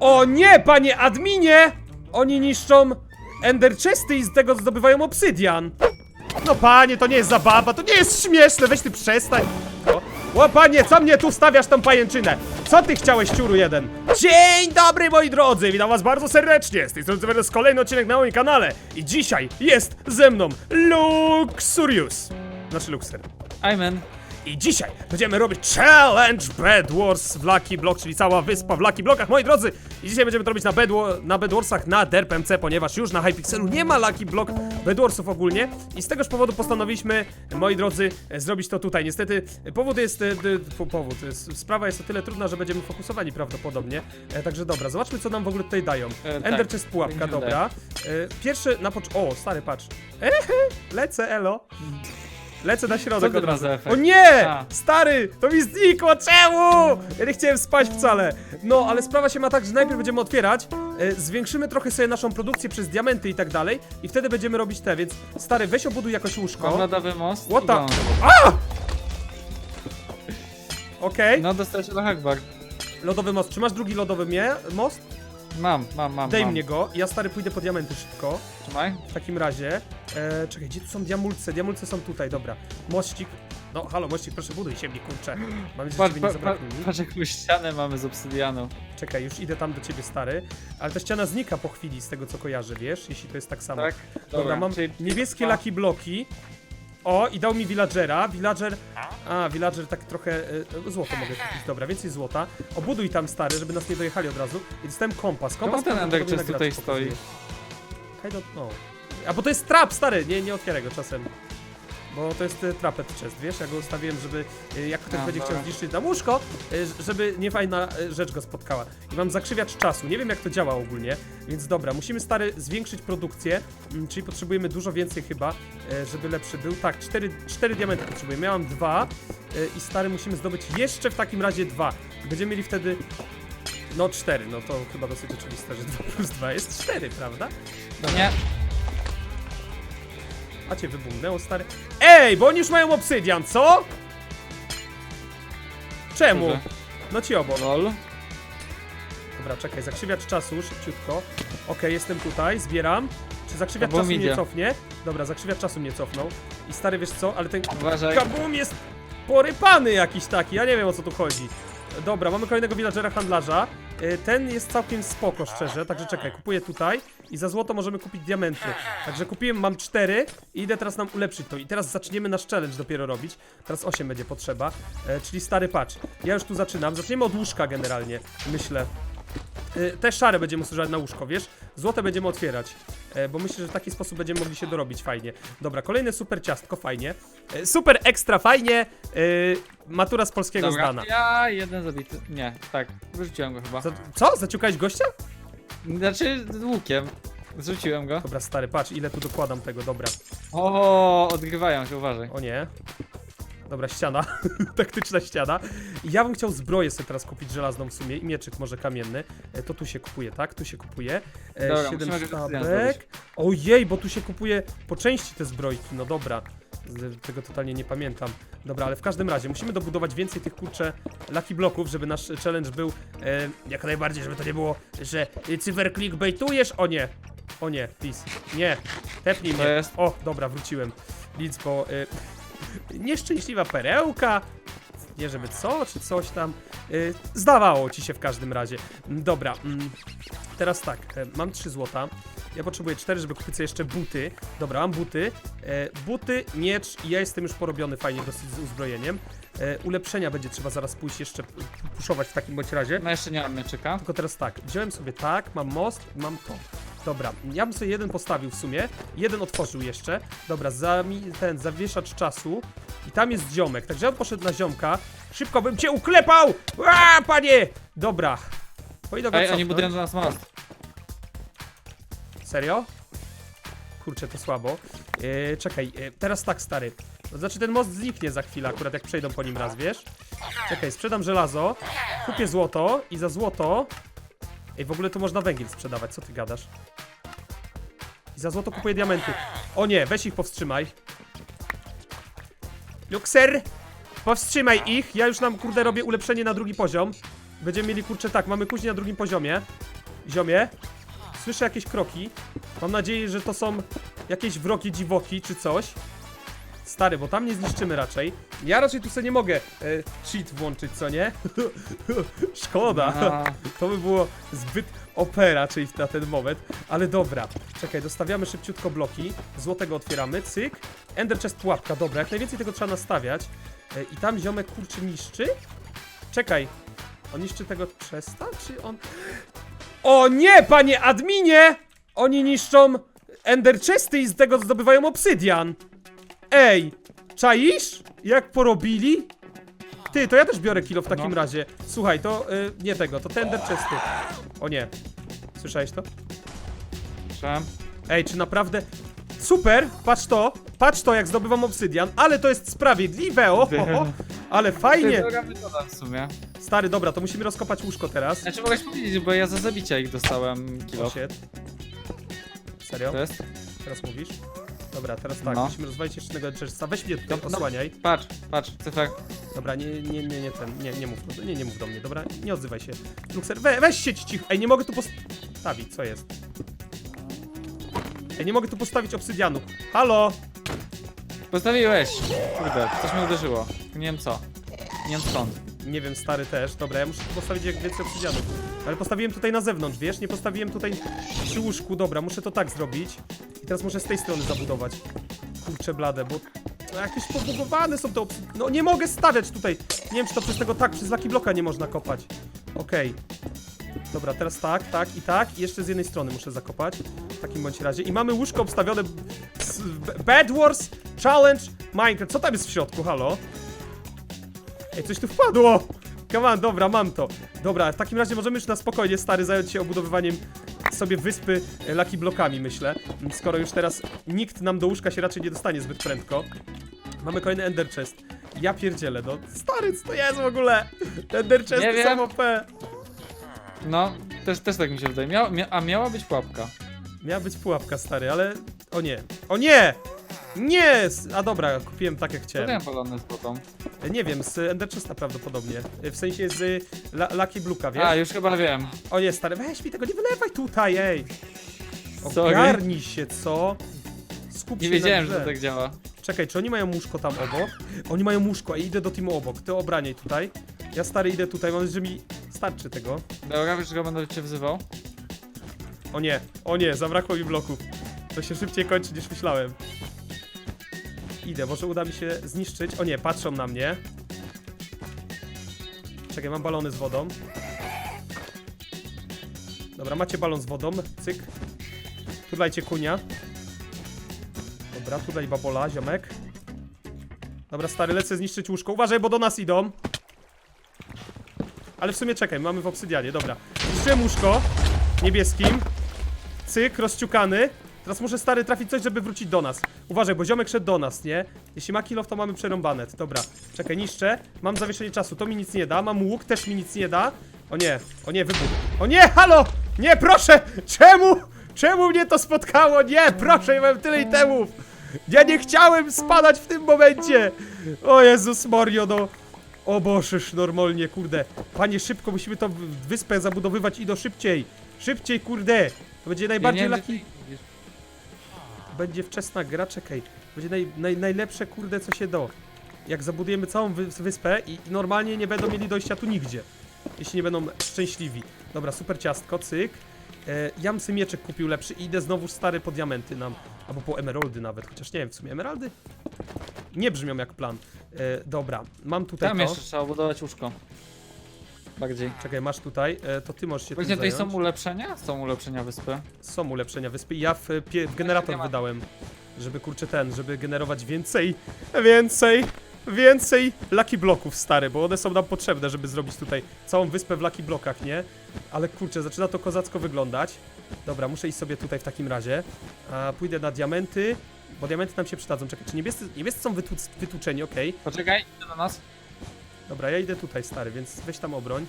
O nie, panie adminie! Oni niszczą ender chesty i z tego zdobywają obsydian. No panie, to nie jest zabawa, to nie jest śmieszne, weź ty przestań. O, o panie, co mnie tu stawiasz tą pajęczynę? Co ty chciałeś, ciuru jeden? Dzień dobry, moi drodzy, witam was bardzo serdecznie. Z tej strony to jest kolejny odcinek na moim kanale. I dzisiaj jest ze mną Luxurius. Znaczy Luxer. Amen. I dzisiaj będziemy robić Challenge Bed Wars w Lucky Block, czyli cała wyspa w Lucky Blockach, moi drodzy. I dzisiaj będziemy to robić na, Bed, na Bed Warsach na Derp MC, ponieważ już na Hypixelu nie ma Lucky Block Bed Warsów ogólnie. I z tegoż powodu postanowiliśmy, moi drodzy, zrobić to tutaj. Niestety powód jest, e, powód, sprawa jest o tyle trudna, że będziemy fokusowani prawdopodobnie. E, także dobra, zobaczmy co nam w ogóle tutaj dają. E, Ender tak, pułapka, tak mi się dobra. Pierwszy na pocz... O, stary, patrz. Ehe, lecę, elo. Lecę na środek Co od razu. O nie! A. Stary, to mi znikło, czemu? Ja nie chciałem spać wcale. No, ale sprawa się ma tak, że najpierw będziemy otwierać, e, zwiększymy trochę sobie naszą produkcję przez diamenty i tak dalej i wtedy będziemy robić te, więc stary, weź obuduj jakoś łóżko. lodowy most. What i the- dom. Okej, No dostałeś do hackback. lodowy most. Czy masz drugi lodowy mnie? most? Mam, mam, mam. Daj mam. mnie go, ja stary pójdę po diamenty szybko. Trzymaj. W takim razie, e, czekaj, gdzie tu są diamulce? Diamulce są tutaj, dobra. Mościk. No, halo, mościk, proszę buduj się mnie, kurczę. Mam nadzieję, że ciebie nie zabraknie mi. patrz jaką ścianę mamy z obsydianu. Czekaj, już idę tam do ciebie, stary. Ale ta ściana znika po chwili, z tego co kojarzę, wiesz? Jeśli to jest tak samo. Tak? Dobra, mam czyli- niebieskie lucky bloki. O, i dał mi villagera. Villager. A, villager tak trochę. E, złoto mogę kupić. Dobra, więcej złota. Obuduj tam stary, żeby nas nie dojechali od razu. I dostałem kompas. Kompas ten prawdopodobnie Ender na Chest graczy tutaj stoi? I don't know. A bo to jest trap, stary! Nie, nie otwieraj go czasem. Bo to jest e, trapet chest, wiesz? Ja go ustawiłem, żeby e, jak ktoś będzie dobra. chciał zniszczyć na łóżko, e, żeby niefajna rzecz go spotkała. I mam zakrzywiacz czasu. Nie wiem jak to działa ogólnie, więc dobra, musimy stary zwiększyć produkcję, mm, czyli potrzebujemy dużo więcej chyba, żeby lepszy był. Tak, cztery, cztery diamenty potrzebujemy. Ja mam dwa i stary musimy zdobyć jeszcze w takim razie dwa. Będziemy mieli wtedy no cztery, no to chyba dosyć oczywiste, że 2 plus 2 jest 4, prawda? Nie. A cię wybuchnęło, stary. Ej, bo oni już mają obsydian, co? Czemu? Kurde. No ci obok. Lol. Dobra, czekaj, zakrzywiacz czasu, szybciutko. Okej, jestem tutaj, zbieram. Czy zakrzywiacz Kabum czasu mnie idzie. cofnie? Dobra, zakrzywiacz czasu mnie cofnął. I stary, wiesz co, ale ten Uważaj. kabum jest porypany jakiś taki, ja nie wiem o co tu chodzi. Dobra, mamy kolejnego villagera handlarza. Y, Ten jest całkiem spoko, szczerze, także czekaj, kupuję tutaj i za złoto możemy kupić diamenty. Także kupiłem, mam cztery i idę teraz nam ulepszyć to. I teraz zaczniemy nasz challenge dopiero robić. Teraz 8 będzie potrzeba, e, czyli stary patch. Ja już tu zaczynam, zaczniemy od łóżka generalnie, myślę. Y, Te szare będziemy usuwać na łóżko, wiesz? Złote będziemy otwierać, e, bo myślę, że w taki sposób będziemy mogli się dorobić fajnie. Dobra, kolejne super ciastko, fajnie. E, Super ekstra fajnie. e, Matura z polskiego Dobra. zdana. Ja jeden zabity. Nie, tak. Wyrzuciłem go chyba. Za, co? Zaciukałeś gościa? Znaczy łukiem. Zrzuciłem go. Dobra, stary, patrz, ile tu dokładam tego, dobra. O, odgrywają się, uważaj. O nie. Dobra, ściana. Taktyczna ściana. Ja bym chciał zbroję sobie teraz kupić żelazną w sumie i mieczyk może kamienny. E, to tu się kupuje, tak? Tu się kupuje. E, Dobra, siedem musimy sztabek. Ojej, bo tu się kupuje po części te zbrojki. No dobra. Z, tego totalnie nie pamiętam. Dobra, ale w każdym razie musimy dobudować więcej tych kurcze lucky bloków, żeby nasz challenge był e, jak najbardziej, żeby to nie było, że e, cyber clickbaitujesz. O nie. O nie, please. Nie. Tepnij mnie. jest? O, dobra, wróciłem. Nic, bo y, nieszczęśliwa perełka. Nie żeby co, czy coś tam. Y, zdawało ci się w każdym razie. Dobra, mm, teraz tak, e, mam 3 złota. Ja potrzebuję 4, żeby kupić sobie jeszcze buty. Dobra, mam buty. E, buty, miecz i ja jestem już porobiony fajnie dosyć z uzbrojeniem. E, ulepszenia będzie trzeba zaraz pójść jeszcze puszować w takim bądź razie. No jeszcze nie mam mieczyka. Tylko teraz tak, wziąłem sobie tak, mam most, mam to. Dobra, ja bym sobie jeden postawił w sumie, jeden otworzył jeszcze. Dobra, zami, ten zawieszacz czasu i tam jest ziomek, także ja bym poszedł na ziomka. Szybko bym cię uklepał! A, panie! Dobra. Ej, oni budują do nas most. Serio? Kurczę, to słabo. Yy, czekaj, yy, teraz tak, stary. Znaczy ten most zniknie za chwilę, akurat jak przejdą po nim raz, wiesz? Czekaj, sprzedam żelazo, kupię złoto i za złoto... Ej, w ogóle to można węgiel sprzedawać, co ty gadasz? I za złoto kupuję diamenty. O nie, weź ich powstrzymaj. Luxer! Powstrzymaj ich, ja już nam, kurde, robię ulepszenie na drugi poziom. Będziemy mieli, kurczę, tak, mamy kuźnię na drugim poziomie. Ziomie, słyszę jakieś kroki. Mam nadzieję, że to są jakieś wrogie dziwoki czy coś. Stary, bo tam nie zniszczymy raczej. Ja raczej tu sobie nie mogę e, cheat włączyć, co nie? Szkoda. No, To by było zbyt OP raczej na ten moment. Ale dobra. Czekaj, dostawiamy szybciutko bloki. Złotego otwieramy. Cyk. Ender chest pułapka. Dobra, jak najwięcej tego trzeba nastawiać. E, I tam ziomek kurczy niszczy? Czekaj. On niszczy tego chesta, czy on... O nie, panie adminie! Oni niszczą ender chesty i z tego zdobywają obsydian. Ej, czaisz? Jak porobili? Ty, to ja też biorę kilo w takim No. razie. Słuchaj, to y, nie tego, to tender chesty. O nie. Słyszałeś to? Słyszałem. Ej, czy naprawdę... Super, patrz to, patrz to jak zdobywam obsydian, ale to jest sprawiedliwe, o, ho, ho. ale To fajnie. jest droga metoda w sumie. Stary, dobra, to musimy rozkopać łóżko teraz. Znaczy mogłeś powiedzieć, bo ja za zabicia ich dostałem kilo. shit. Serio? To jest? Teraz mówisz? Dobra, teraz tak, No. musimy rozwalić jeszcze jednego czerwca. Weź mnie tutaj, No, no. osłaniaj. Patrz, patrz, cyfrak. Dobra, nie, nie, nie, nie ten, nie, nie mów, nie, nie mów do mnie, dobra? Nie odzywaj się. Luxer, we, weź sieć cicho. Ej, nie mogę tu postawić, co jest? Ej, nie mogę tu postawić obsydianu. Halo? Postawiłeś! Kurde, coś mnie uderzyło. Nie wiem co. Nie wiem skąd. Nie wiem, stary też. Dobra, ja muszę tu postawić jak więcej obsydianu. Ale postawiłem tutaj na zewnątrz, wiesz? Nie postawiłem tutaj przy łóżku. Dobra, muszę to tak zrobić. I teraz muszę z tej strony zabudować. Kurczę blade, bo no, jakieś pobugowane są te obsy... No nie mogę stawiać tutaj. Nie wiem, czy to przez tego tak, przez Lucky Blocka nie można kopać. Okej. Dobra, teraz tak, tak i tak. I jeszcze z jednej strony muszę zakopać. W takim bądź razie. I mamy łóżko obstawione z B- Bad Wars Challenge Minecraft. Co tam jest w środku, halo? Ej, coś tu wpadło! Come on, dobra, mam to. Dobra, w takim razie możemy już na spokojnie, stary, zająć się obudowywaniem sobie wyspy e, Lucky Blokami, myślę. Skoro już teraz nikt nam do łóżka się raczej nie dostanie zbyt prędko. Mamy kolejny Ender Chest. Ja pierdzielę, no. Stary, co to jest w ogóle? Ender Chesty Nie są wiem. OP. No, też, też tak mi się wydaje. Miał, mia, a miała być pułapka. Miała być pułapka, stary, ale... O nie. O nie! Nie! S- A dobra, kupiłem tak jak chciałem. miałem palone z wodą? E, Nie wiem, z Ender Chesta prawdopodobnie. E, W sensie z y, La Lucky Bluka, wiesz? A, już chyba wiem. O nie, stary, weź mi tego, nie wylewaj tutaj, ej! Sorry. Ogarnij się, co? Skup Nie się wiedziałem, na że grze. to tak działa. Czekaj, czy oni mają łóżko tam obok? Oni mają łóżko, a idę do teamu obok. Ty obraniaj tutaj. Ja stary idę tutaj, mam nadzieję, że mi starczy tego. Dobra, wiesz, że go będę cię wzywał? O nie, o nie, zabrakło mi bloków. To się szybciej kończy niż myślałem. Idę, może uda mi się zniszczyć. O nie, patrzą na mnie. Czekaj, mam balony z wodą. Dobra, macie balon z wodą. Cyk. Tu dajcie kunia. Dobra, tu daj babola, ziomek. Dobra, stary, lecę zniszczyć łóżko. Uważaj, bo do nas idą. Ale w sumie czekaj, mamy w obsydianie, dobra. Zniszczyłem łóżko niebieskim. Cyk, rozciukany. Teraz muszę stary trafić coś, żeby wrócić do nas. Uważaj, bo ziomek szedł do nas, nie? Jeśli ma kilof, to mamy przerąbane. Dobra, czekaj, niszczę. Mam zawieszenie czasu, to mi nic nie da. Mam łuk, też mi nic nie da. O nie, o nie, wybuch. O nie, halo! Nie, proszę! Czemu? Czemu mnie to spotkało? Nie, proszę, ja mam tyle itemów! Ja nie chciałem spadać w tym momencie! O Jezus Mario, no... O Bożysz, normalnie, kurde. Panie, szybko, musimy tą wyspę zabudowywać i do szybciej. Szybciej, kurde. To będzie najbardziej ja laki... Będzie wczesna gra, czekaj. Będzie naj, naj, najlepsze, kurde, co się do. Jak zabudujemy całą wy, wyspę i, i normalnie nie będą mieli dojścia tu nigdzie. Jeśli nie będą szczęśliwi. Dobra, super ciastko, cyk. E, Jamsy mieczek kupił lepszy i idę znowu stary po diamenty nam. Albo po emeraldy nawet, chociaż nie wiem, w sumie emeraldy? Nie brzmią jak plan. E, dobra, mam tutaj Tam to. jeszcze trzeba budować łóżko. Bardziej. Czekaj, masz tutaj, e, to ty możesz się tym Właśnie tutaj zająć. są ulepszenia? Są ulepszenia wyspy. Są ulepszenia wyspy. Ja w, pie, w generator nie ma. wydałem, żeby kurczę ten, żeby generować więcej, więcej, więcej Lucky Bloków stary, bo one są nam potrzebne, żeby zrobić tutaj całą wyspę w Lucky Blokach, nie? Ale kurczę, zaczyna to kozacko wyglądać. Dobra, muszę iść sobie tutaj w takim razie. A, pójdę na diamenty, bo diamenty nam się przydadzą. Czekaj, czy niebiescy, niebiescy są wytłuc, wytłuczeni, okej. Poczekaj, idę do nas. Dobra, ja idę tutaj, stary, więc weź tam obroń.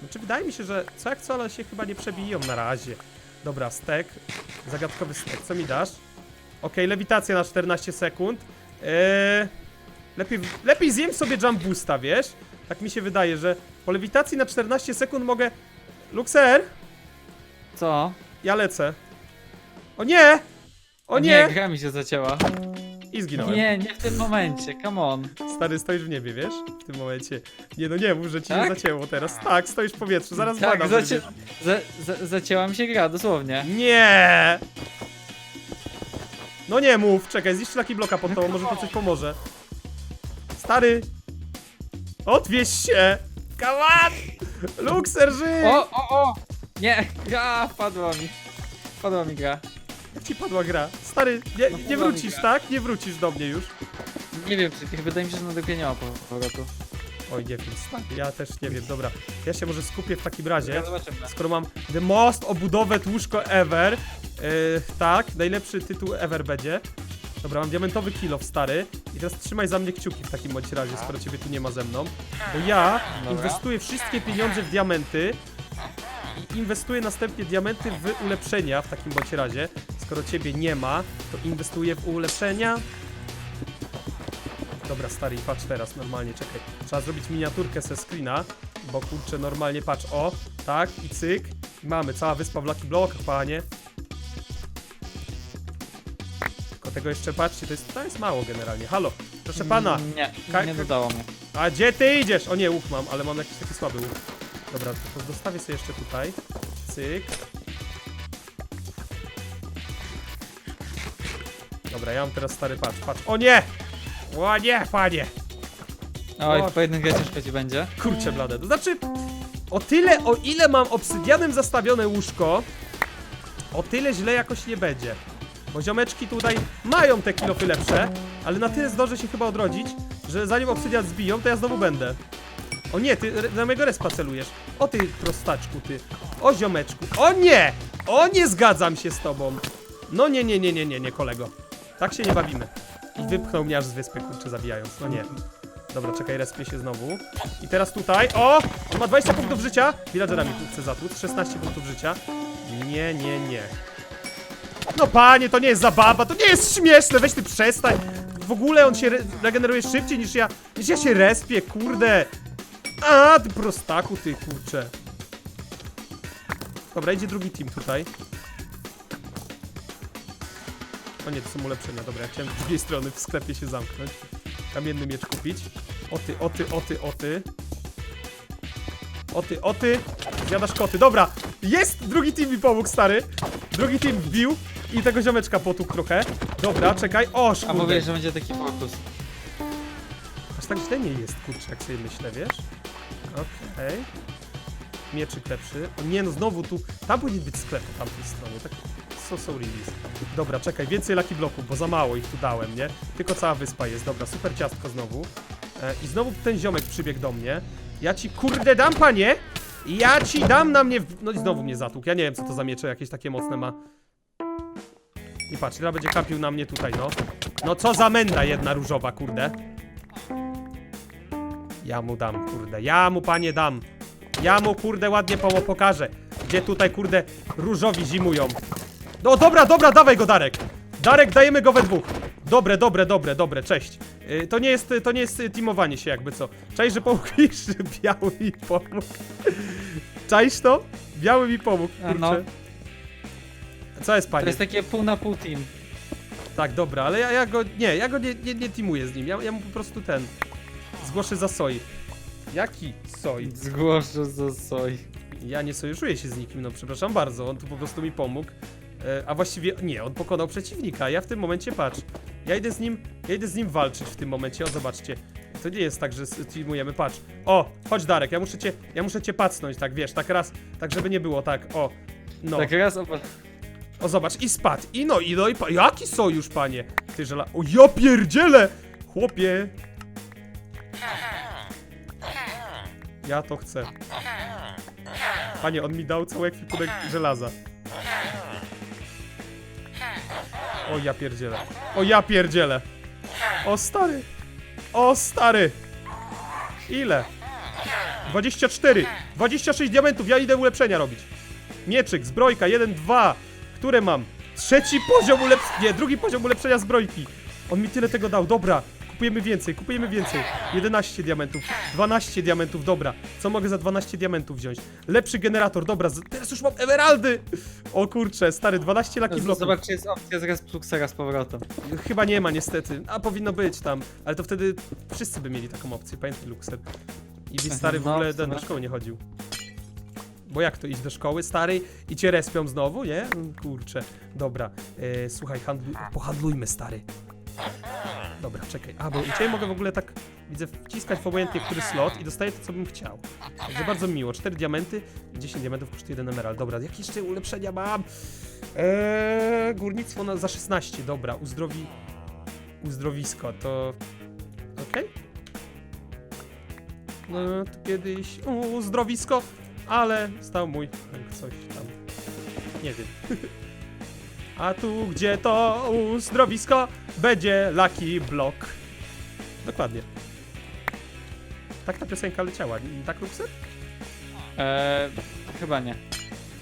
Znaczy, wydaje mi się, że co jak co, ale się chyba nie przebiją na razie. Dobra, stek. Zagadkowy stek. Co mi dasz? Okej, lewitacja na 14 sekund. Eee, lepiej, lepiej zjem sobie jump boosta, wiesz? Tak mi się wydaje, że po lewitacji na 14 sekund mogę... Luxer? Co? Ja lecę. O nie! O nie! gra mi się zacięła. I zginąłem. Nie, nie w tym momencie, come on. Stary, stoisz w niebie, wiesz? W tym momencie. Nie no nie, mów, że ci Tak? nie zacięło teraz. Tak, stoisz w powietrzu, zaraz Tak, bana zacie... za, za, zacięła mi się gra, dosłownie. Nie! No nie mów, czekaj, zniszcz taki bloka pod tobą, może to coś pomoże. Stary! Odwieź się! Luxer, żyj! O, o, o! Nie, gra, wpadła mi. Wpadła mi gra. Ci padła gra? Stary, nie, No, nie wrócisz, tak? Nie wrócisz do mnie już. Nie wiem, czy wydaje mi się, że na nie ma powrotu. Oj, nie wiem, stary, ja też nie wiem, dobra. Ja się może skupię w takim razie. Zobaczymy. Skoro mam The Most obudowę łóżko ever, yy, tak, najlepszy tytuł ever będzie. Dobra, mam diamentowy kilof stary i teraz trzymaj za mnie kciuki w takim bądź razie, skoro ciebie tu nie ma ze mną. Bo ja Dobra. inwestuję wszystkie pieniądze w diamenty i inwestuję następnie diamenty w ulepszenia w takim bądź razie. Skoro ciebie nie ma, to inwestuję w ulepszenia. Dobra, stary, patrz teraz, normalnie, czekaj. Trzeba zrobić miniaturkę ze screena, bo kurczę, normalnie, patrz, o, tak, i cyk. I mamy, cała wyspa w Lucky Blockach, panie. Tylko tego jeszcze, patrzcie, to jest, to jest mało generalnie. Halo, proszę pana, Mm, Nie, Ka- nie dodało mnie. a gdzie ty idziesz? O nie, łuk mam, ale mam jakiś taki słaby łuk. Dobra, to, to dostawię sobie jeszcze tutaj. Cyk. Dobra, ja mam teraz stary patrz, patrz. O nie! O nie, panie! Oj, O. po jednym grę ciężko ci będzie. Kurczę blade. To znaczy, o tyle, o ile mam obsydianem zastawione łóżko, o tyle źle jakoś nie będzie. Bo ziomeczki tutaj mają te kilofy lepsze, ale na tyle zdążę się chyba odrodzić, że zanim obsydian zbiją, to ja znowu będę. O nie, ty re- na mojego respa celujesz. O ty prostaczku, ty. O ziomeczku. O nie! O nie zgadzam się z tobą. No nie, nie, nie, nie, nie, nie, kolego. Tak się nie bawimy. I wypchnął mnie aż z wyspy, kurczę, zabijając. No nie. Dobra, czekaj, respię się znowu. I teraz tutaj, o! On ma 20 punktów życia. Villagerami tu chce zatłuc, 16 punktów życia. Nie, nie, nie. No panie, to nie jest zabawa, to nie jest śmieszne, weź ty przestań. W ogóle on się re regeneruje szybciej niż ja, niż ja się respię, kurde. A, ty prostaku, ty, kurcze. Dobra, idzie drugi team tutaj. O nie, to są ulepszenia, dobra, ja chciałem z drugiej strony w sklepie się zamknąć. Kamienny miecz kupić. O ty, o ty, o ty, o ty. O ty, o ty. Zjadasz koty. Dobra, jest! Drugi team mi pomógł, stary. Drugi team wbił i tego ziomeczka potłukł trochę. Dobra, czekaj. O, A szkurde. mówię, że będzie taki fokus. Aż tak źle nie jest, kurczę, jak sobie myślę, wiesz? Okej. Mieczyk lepszy. O nie, no znowu tu... Tam powinien być sklep po tamtej stronie, tak... So, so release. Dobra, czekaj, więcej Lucky Bloków, bo za mało ich tu dałem, nie? Tylko cała wyspa jest, dobra, super ciastko znowu. E, I znowu ten ziomek przybiegł do mnie. Ja ci kurde dam, panie! Ja ci dam na mnie... W... No i znowu mnie zatłukł, ja nie wiem, co to za miecze jakieś takie mocne ma. I patrz, teraz będzie kapił na mnie tutaj, no. No co za menda jedna różowa, kurde. Ja mu dam, kurde. Ja mu, panie, dam. Ja mu, kurde, ładnie pomo pokażę. Gdzie tutaj, kurde, różowi zimują. No dobra, dobra, dawaj go, Darek. Darek, dajemy go we dwóch. Dobre, dobre, dobre, dobre, cześć. Y, to nie jest, to nie jest teamowanie się jakby co. Cześć, że pomógł mi, że biały mi pomógł. Czaisz to? Biały mi pomógł, no. kurczę. Co jest, To panie? jest takie pół na pół team. Tak, dobra, ale ja, ja go, nie, ja go nie, nie, nie teamuję z nim. Ja, ja mu po prostu ten, zgłoszę za soj. Jaki soj? Zgłoszę za soj. Ja nie sojuszuję się z nikim, no przepraszam bardzo, on tu po prostu mi pomógł. E, a właściwie, nie, on pokonał przeciwnika, ja w tym momencie, patrz, ja idę z nim, ja idę z nim walczyć w tym momencie, o zobaczcie. To nie jest tak, że teamujemy, patrz. O, chodź Darek, ja muszę cię, ja muszę cię pacnąć, tak wiesz, tak raz, tak żeby nie było, tak, o. No, Tak raz oba... o zobacz, i spadł, i no, i no, i pa, jaki sojusz, panie? Ty żela, o ja pierdzielę! Chłopie! Ja to chcę. Panie, on mi dał cały ekwipunek żelaza. O ja pierdzielę. O ja pierdzielę. O stary. O stary. Ile? 24. 26 diamentów, ja idę ulepszenia robić. Mieczyk, zbrojka, 1, 2. Które mam? Trzeci poziom ulepszenia. Nie, drugi poziom ulepszenia zbrojki. On mi tyle tego dał, dobra. Kupujemy więcej, kupujemy więcej. 11 diamentów, 12 diamentów, dobra. Co mogę za 12 diamentów wziąć? Lepszy generator, dobra, z- teraz już mam emeraldy! O kurczę, stary, 12 laki bloków. Zobacz, czy jest opcja zaraz Pluxera z powrotem. Chyba nie ma niestety, a powinno być tam, ale to wtedy wszyscy by mieli taką opcję, pamiętaj Luxer. I byś stary w No, ogóle w do, sumie. do szkoły nie chodził. Bo jak to iść do szkoły, stary, i cię respią znowu, nie? Mm, Kurczę, dobra, e, słuchaj, handluj, pohandlujmy, stary. Dobra, czekaj, a bo ciebie mogę w ogóle tak, widzę, wciskać w obojętnie który slot i dostaję to, co bym chciał. Także bardzo miło, 4 diamenty, 10 diamentów kosztuje 1 emerald, dobra, jakie jeszcze ulepszenia mam? Eee, górnictwo na, za 16, dobra, uzdrowi... Uzdrowisko, to... Okej? No, to kiedyś uzdrowisko, ale stał mój coś tam... Nie wiem. A tu, gdzie to uzdrowisko, będzie Lucky Block. Dokładnie. Tak ta piosenka leciała, tak Luxer? Eee, chyba nie.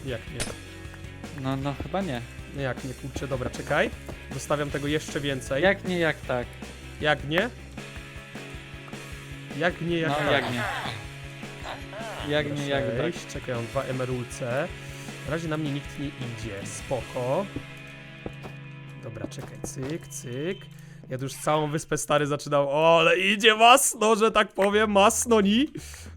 Jak nie? No, no chyba nie. No Jak nie, kurczę, dobra, czekaj. Dostawiam tego jeszcze więcej. Jak nie, jak tak. Jak nie? Jak nie, jak No, tak? jak nie. Jak nie, jak tak. Cześć, czekaj, mam dwa emerulce. Na razie na mnie nikt nie idzie, spoko. Dobra, czekaj, cyk, cyk. Ja tu już całą wyspę stary zaczynał, o, ale idzie masno, że tak powiem, masno ni.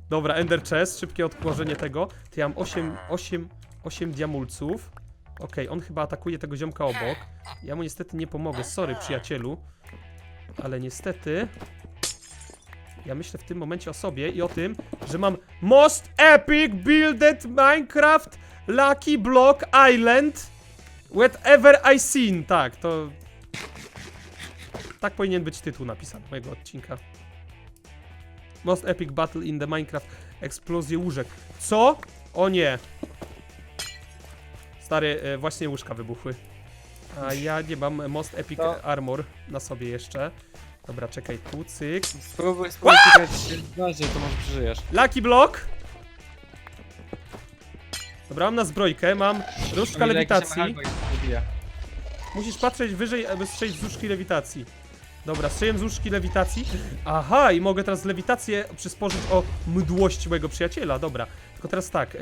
Dobra, Ender Chest, szybkie odłożenie tego. To ja mam 8, 8, 8 diamulców. Okej, on chyba atakuje tego ziomka obok. Ja mu niestety nie pomogę, sorry przyjacielu. Ale niestety... Ja myślę w tym momencie o sobie i o tym, że mam Most Epic Builded Minecraft Lucky Block Island Whatever I Seen. Tak, to... Tak powinien być tytuł napisany mojego odcinka. Most Epic Battle in the Minecraft Eksplozje łóżek. Co? O nie. Stary, e, właśnie łóżka wybuchły. A ja nie mam Most Epic To- Armor na sobie jeszcze. Dobra, czekaj, tu, cyk. Spróbuj, spróbuj bardziej, to może przeżyjesz. Lucky Block. Dobra, mam na zbrojkę, mam różdżka lewitacji. Musisz patrzeć wyżej, aby strzelić z różdżki lewitacji. Dobra, strzeliłem z różdżki lewitacji. Aha, i mogę teraz lewitację przysporzyć o mdłość mojego przyjaciela. Dobra, tylko teraz tak.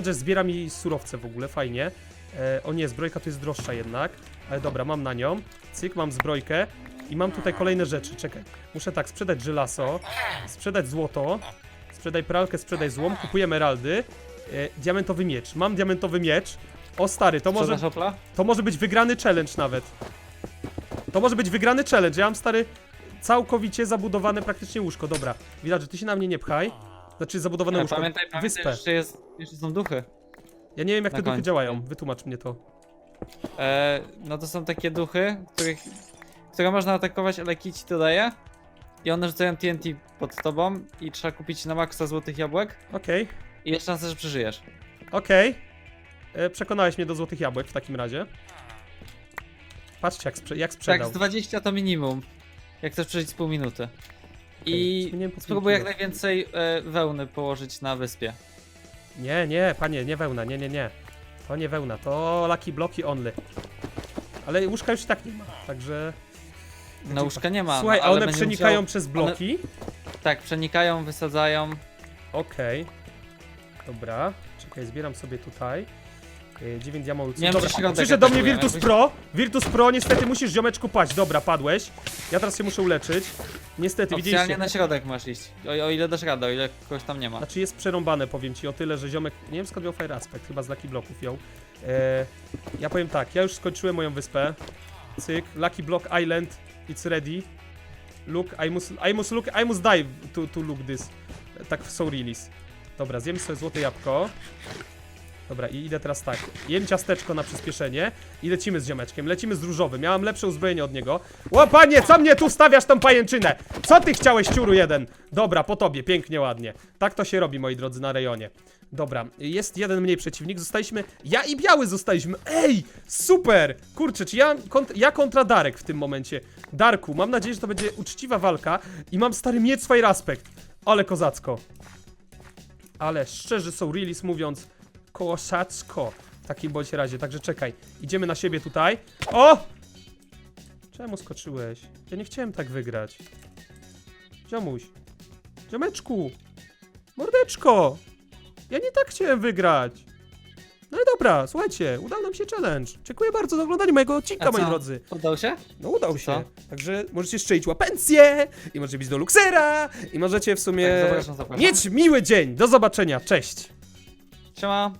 E, zbiera mi surowce w ogóle, fajnie. E, o nie, zbrojka tu jest droższa jednak. Ale dobra, mam na nią. Cyk, mam zbrojkę. I mam tutaj kolejne rzeczy, czekaj. Muszę tak, sprzedać żelazo, sprzedać złoto, sprzedaj pralkę, sprzedaj złom, kupuję emeraldy. E, diamentowy miecz. Mam diamentowy miecz. O stary, to może... To może być wygrany challenge nawet. To może być wygrany challenge. Ja mam stary całkowicie zabudowane praktycznie łóżko. Dobra, widać, że ty się na mnie nie pchaj. Znaczy zabudowane łóżko. pamiętaj, pamiętaj, Wyspę. jeszcze, jest, jeszcze są duchy. Ja nie wiem jak na te duchy końcu. działają. Wytłumacz mnie to. E, no to są takie duchy, których, które można atakować, ale kij ci to daje. I one rzucają TNT pod tobą i trzeba kupić na maksa złotych jabłek. Okej, I jest szansa, że przeżyjesz. okej. E, Przekonałeś mnie do złotych jabłek w takim razie. Patrzcie jak, sprze jak Tak, sprzedał. z 20 to minimum. Jak chcesz przeżyć z pół minuty. I po spróbuj jak najwięcej e, wełny położyć na wyspie. Nie, nie, panie, nie wełna, nie, nie, nie. To nie wełna, to lucky bloki only. Ale łóżka już i tak nie ma, także... Na łóżka nie ma. Słuchaj, no, a ale one będzie przenikają musiał- przez bloki? Tak, przenikają, wysadzają. Okej. Dobra, czekaj, zbieram sobie tutaj. 9 diamentów. Nie wiem, Dobra, środek przyszedł do mnie atakuje, Virtus jakbyś- Pro. Virtus Pro, niestety musisz ziomeczku paść. Dobra, padłeś. Ja teraz się muszę uleczyć. Niestety, Oficjalnie widzieliście. na środek masz iść. O, o ile dasz radę, o ile kogoś tam nie ma. Znaczy jest przerąbane, powiem ci o tyle, że ziomek. Nie wiem skąd miał Fire Aspect, chyba z Lucky Blocków ją. E, ja powiem tak, ja już skończyłem moją wyspę. Cyk, Lucky Block Island, it's ready. Look, I must, I must look, I must die to, to look this. Tak w Soul Release. Dobra, zjem sobie złote jabłko. Dobra, i idę teraz tak. Jem ciasteczko na przyspieszenie i lecimy z ziomeczkiem. Lecimy z różowym. Miałem lepsze uzbrojenie od niego. O panie, co mnie tu stawiasz tą pajęczynę? Co ty chciałeś, ciuru jeden? Dobra, po tobie, pięknie, ładnie. Tak to się robi, moi drodzy, na rejonie. Dobra, jest jeden mniej przeciwnik. Zostaliśmy. Ja i biały zostaliśmy. Ej, super! Kurczę, czy ja, kont ja kontra Darek w tym momencie. Darku, mam nadzieję, że to będzie uczciwa walka. I mam stary miecz Fire Aspect. Ale kozacko. Ale szczerze są release mówiąc kozacko. W takim bądź razie, także czekaj. Idziemy na siebie tutaj. O! Czemu skoczyłeś? Ja nie chciałem tak wygrać. Ziomuś. Ziomeczku. Mordeczko. Ja nie tak chciałem wygrać. No i dobra, słuchajcie, udał nam się challenge. Dziękuję bardzo za oglądanie mojego odcinka, A moi co? drodzy. Udał się? No udał się. Także możecie strzelić łapencję i możecie bić do Luxera i możecie w sumie Tak, zapraszam, zapraszam. mieć miły dzień. Do zobaczenia. Cześć. Siema.